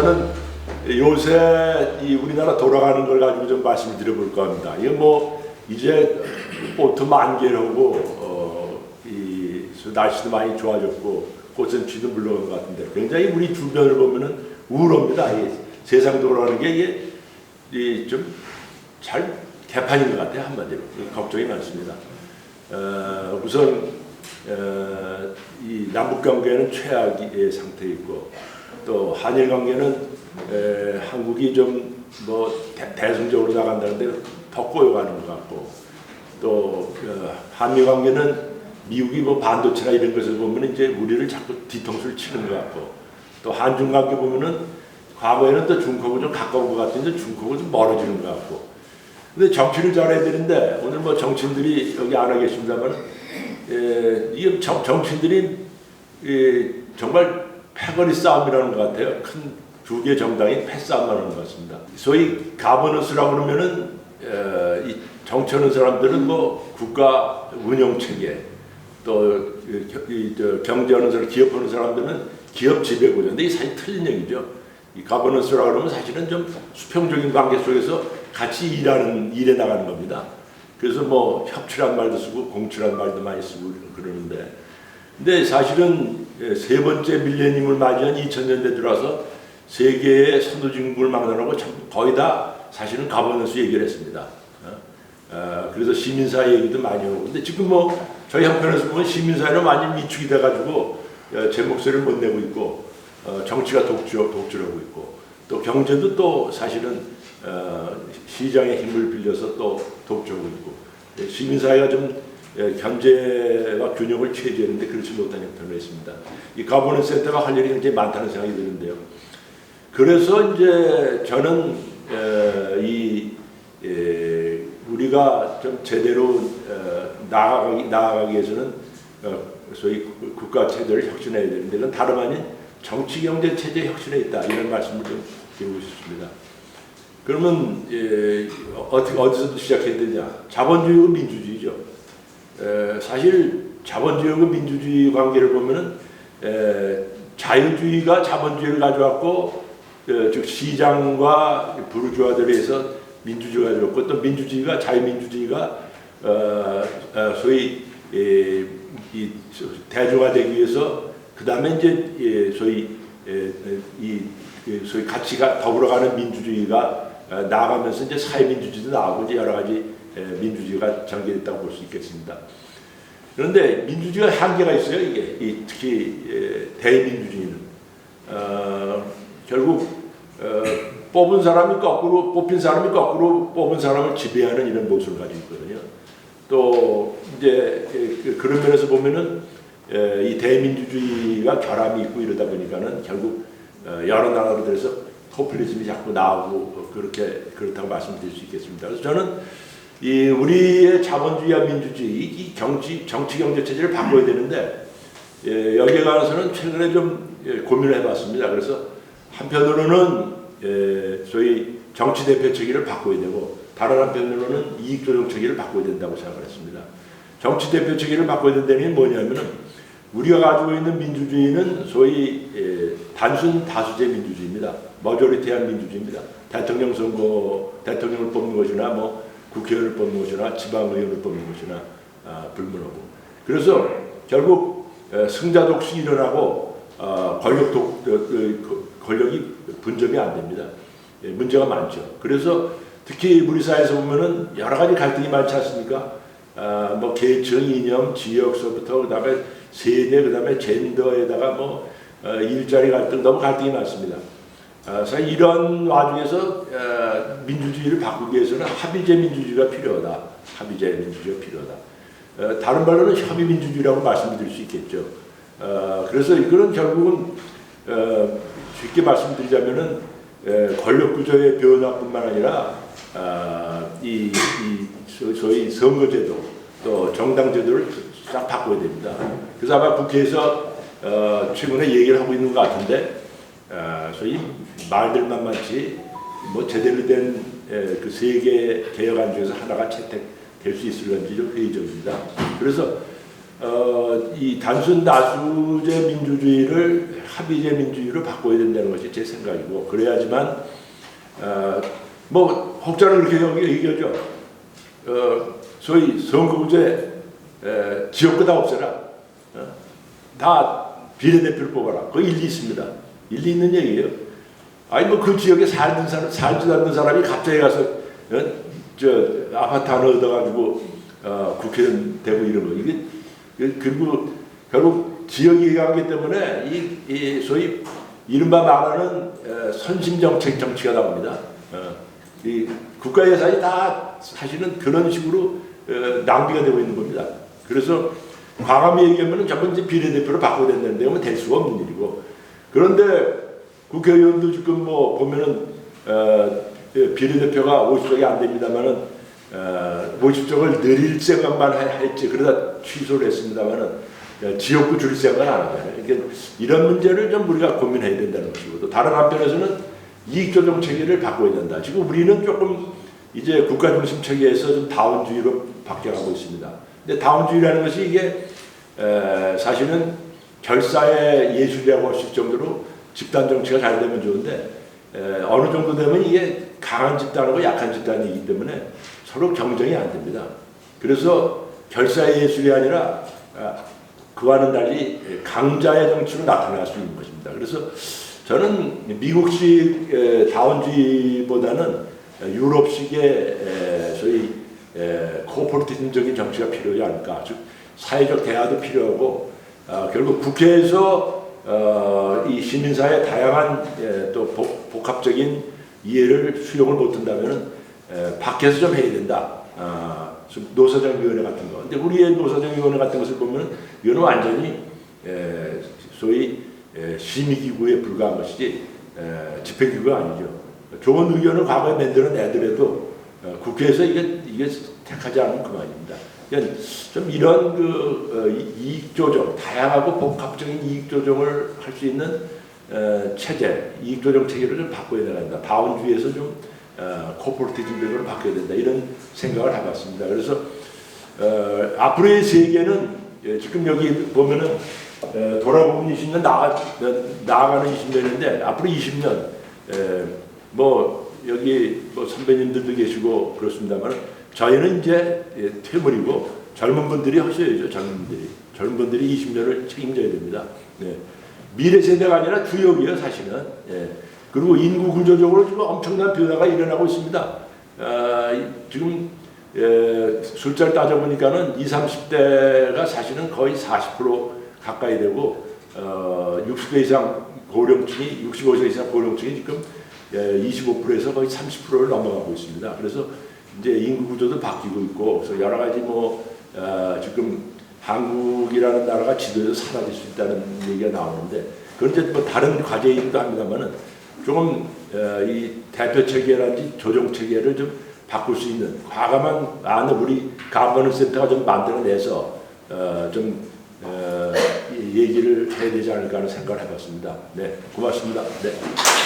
저는 요새 이 우리나라 돌아가는 걸 가지고 좀 말씀을 드려볼까 합니다. 이거 뭐 이제 꽃도 만개하고 어 이 날씨도 많이 좋아졌고 쥐도 물러간 것 같은데 굉장히 우리 주변을 보면은 우울합니다. 이 세상 돌아가는 게 이게 좀잘 개판인 것 같아요 한마디로 걱정이 많습니다. 어, 우선 어, 이 남북 관계는 최악의 상태에 있고 또 한일 관계는 에, 한국이 좀 뭐 대승적으로 나간다는데 더 꼬여가는 것 같고 또 어, 한미 관계는 미국이 뭐 반도체나 이런 것을 보면 이제 우리를 자꾸 뒤통수를 치는 것 같고 또 한중 관계 보면은 과거에는 또 중국하고 좀 가까운 것 같은데 중국하고 좀 멀어지는 것 같고. 근데 정치를 잘해야 되는데 오늘 뭐 정치인들이 여기 안 와 계십니다만 예, 이게 정, 정치인들이 예, 정말 패거리 싸움이라는 것 같아요. 큰 두 개 정당이 패싸움하는 것 같습니다. 소위 가버넌스라고 그러면은 에, 이 정치하는 사람들은 뭐 국가 운영 체계 또 이, 저, 경제하는 사람, 기업하는 사람들은 기업 지배구조. 근데 이 사실 틀린 얘기죠. 이 가버넌스라고 그러면 사실은 좀 수평적인 관계 속에서 같이 일하는 일해 나가는 겁니다. 그래서 뭐 협치란 말도 쓰고 공치란 말도 많이 쓰고 그러는데 근데 사실은 예, 세 번째 밀레니엄을 맞이한 2000년대 들어와서 세계의 선도진국을 막론하고 거의 다 사실은 가버넌스 얘기를 했습니다. 어? 어, 그래서 시민사회 얘기도 많이 하고 근데 지금 뭐 저희 한편에서 보면 시민사회는 많이 위축이 돼가지고 어, 제 목소리를 못 내고 있고 어, 정치가 독주, 독주하고 있고 또 경제도 또 사실은 어, 시장의 힘을 빌려서 또 독주하고 있고 예, 시민사회가 좀 예, 경제와 균형을 취해야되는데 그렇지 못한 형편으로 있습니다. 이 가버넌 센터가 할 일이 굉장히 많다는 생각이 드는데요. 그래서 이제 저는 에, 이 에, 우리가 좀 제대로 에, 나아가기, 나아가기 위해서는 어, 소위 국가 체제를 혁신해야 되는데 그건 다름 아닌 정치 경제 체제 혁신에 있다 이런 말씀을 좀 드리고 싶습니다. 그러면 예, 어떻게 어디서 시작해야 되냐? 자본주의고 민주주의죠. 에, 사실 자본주의고 민주주의 관계를 보면은 에, 자유주의가 자본주의를 가져왔고 어, 즉 시장과 부르주아들에 서 민주주의가 들었고 또 민주주의가 자유민주주의가 어, 어, 소위 에, 이 대중화 되기 위해서 그 다음에 이제 예, 소위 에, 이그 소위 가치가 더불어가는 민주주의가 어, 나아가면서 이제 사회민주주의도 나오고 이제 여러 가지 에, 민주주의가 전개됐다고 볼 수 있겠습니다. 그런데 민주주의가 한계가 있어요. 이게 이, 특히 에, 대민주주의는 어, 결국 어, 뽑은 사람이 거꾸로 뽑힌 사람이 거꾸로 뽑은 사람을 지배하는 이런 모습을 가지고 있거든요. 또 이제 그, 그런 면에서 보면은 이 대민주주의가 결함이 있고 이러다 보니까는 결국 어, 여러 나라들에서 포퓰리즘이 자꾸 나오고 그렇게 그렇다고 말씀드릴 수 있겠습니다. 그래서 저는 이 우리의 자본주의와 민주주의 이 정치 정치 경제 체제를 바꿔야 되는데 예, 여기에 관해서는 최근에 좀 예, 고민을 해봤습니다. 그래서 한편으로는 예, 소위 정치 대표 체계를 바꿔야 되고 다른 한편으로는 이익 조정 체계를 바꿔야 된다고 생각을 했습니다. 정치 대표 체계를 바꿔야 된다는 게 뭐냐면은 우리가 가지고 있는 민주주의는 소위 예, 단순 다수제 민주주의입니다. 머저리티한 민주주의입니다. 대통령 선거, 대통령을 뽑는 것이나 뭐 국회의원을 뽑는 것이나 지방의원을 뽑는 것이나 아, 불문하고. 그래서 결국 에, 승자 독식이 일어나고 어, 권력 독, 권력이 분점이 안 됩니다. 예, 문제가 많죠. 그래서 특히 우리 사회에서 보면은 여러 가지 갈등이 많지 않습니까? 아, 뭐 계층, 이념, 지역서부터 그다음에 세대, 그다음에 젠더에다가 뭐 어, 일자리 갈등 너무 갈등이 많습니다. 아, 그래서 이런 와중에서 어, 민주주의를 바꾸기 위해서는 합의제 민주주의가 필요하다. 합의제 민주주의가 필요하다. 어, 다른 말로는 협의 민주주의라고 말씀드릴 수 있겠죠. 어, 그래서 이거는 결국은 어, 쉽게 말씀드리자면은 에, 권력 구조의 변화뿐만 아니라 아, 이, 이 소위 선거제도 또 정당제도를 싹 바꿔야 됩니다. 그래서 아마 국회에서 어, 최근에 얘기를 하고 있는 것 같은데 어, 소위 말들만 많지 뭐 제대로 된 그 세계 개혁안 중에서 하나가 채택될 수 있을런지 좀 회의적입니다. 그래서 어, 이 단순 다수제 민주주의를 합의제 민주주의로 바꿔야 된다는 것이 제 생각이고 그래야지만 어, 뭐 혹자는 그렇게 얘기하죠. 어, 소위 선거구제 에, 지역구 다 없애라. 어, 다 비례대표를 뽑아라. 그 일리 있습니다. 일리 있는 얘기예요. 아니 뭐 그 지역에 살던 사람 살지도 않는 사람이 갑자기 가서 어? 저 아파트 하나 얻어가지고 어, 국회의원 되고 이런 거 이게 그- 그리고 결국 지역 이해관계 때문에 이, 이 소위 이른바 말하는 에, 선심 정책 정치가 나옵니다. 어, 이 국가 예산이 다 사실은 그런 식으로 어, 낭비가 되고 있는 겁니다. 그래서 과감히 얘기하면 전부 이제 비례대표를 바꿔야 된다는데 하면 될 수가 없는 일이고 그런데 국회의원도 지금 뭐 보면은 어, 비례대표가 50석이 안 됩니다만은 어, 50석을 늘릴 생각만 해- 했지 그러다 취소를 했습니다만은 어, 지역구 줄일 생각은 안 하잖아요. 그러니까 이런 문제를 좀 우리가 고민해야 된다는 것이고 또 다른 한편에서는 이익조정 체계를 바꿔야 된다. 지금 우리는 조금 이제 국가 중심 체계에서 좀 다원주의로 바뀌어가고 있습니다. 근데 다원주의라는 것이 이게 에, 사실은 결사의 예술이라고 할 수 있을 정도로 집단 정치가 잘 되면 좋은데 에, 어느 정도 되면 이게 강한 집단하고 약한 집단이기 때문에 서로 경쟁이 안 됩니다. 그래서 결사의 예술이 아니라 아, 그와는 달리 강자의 정치로 나타날 수 있는 것입니다. 그래서 저는 미국식 에, 다원주의보다는 유럽식의 에, 소위 에, 코퍼레티즘적인 정치가 필요하지 않을까. 즉 사회적 대화도 필요하고 아, 결국 국회에서 어, 이 시민사회 다양한 에, 또 복, 복합적인 이해를 수용을 못한다면 밖에서 좀 해야 된다. 아, 좀 노사정위원회 같은 거. 근데 우리의 노사정위원회 같은 것을 보면 이거는 완전히 에, 소위 에, 심의기구에 불과한 것이지 에, 집행기구가 아니죠. 좋은 의견을 과거에 만들어내더라도 어, 국회에서 이게 이게 택하지 않으면 그만입니다. 그러니까 좀 이런 그 어, 이- 이익 조정, 다양하고 복합적인 이익 조정을 할 수 있는 어, 체제, 이익 조정 체계를 좀 바꿔야 된다. 다원주의에서 좀 어, 코퍼레티즘적으로 바뀌어야 된다. 이런 생각을 해봤습니다. 그래서 어, 앞으로의 세계는 예, 지금 여기 보면은 어, 돌아보면 20년 나아, 나아가는 20년인데 앞으로 20년 에, 뭐 여기 뭐 선배님들도 계시고 그렇습니다만 저희는 이제 예, 퇴물이고 젊은 분들이 하셔야죠 젊은 분들이 젊은 분들이 20년을 책임져야 됩니다. 네. 미래 세대가 아니라 주역이에요 사실은. 예. 그리고 인구 구조적으로 지금 엄청난 변화가 일어나고 있습니다. 아, 이- 지금 예, 숫자를 따져보니까는 20, 30대가 사실은 거의 40% 가까이 되고 어, 60세 이상 고령층이 65세 이상 고령층이 지금 예, 25%에서 거의 30%를 넘어가고 있습니다. 그래서 이제 인구 구조도 바뀌고 있고 그래서 여러 가지 뭐 어, 지금 한국이라는 나라가 지도에서 사라질 수 있다는 얘기가 나오는데 그건 이제 뭐 다른 과제이기도 합니다만은 조금 어, 이 대표 체계라든지 조정 체계를 좀 바꿀 수 있는 과감한 안을 우리 가버넌 센터가 좀 만들어내서 어, 좀 어, 이 얘기를 해야 되지 않을까 하는 생각을 해봤습니다. 네, 고맙습니다. 네.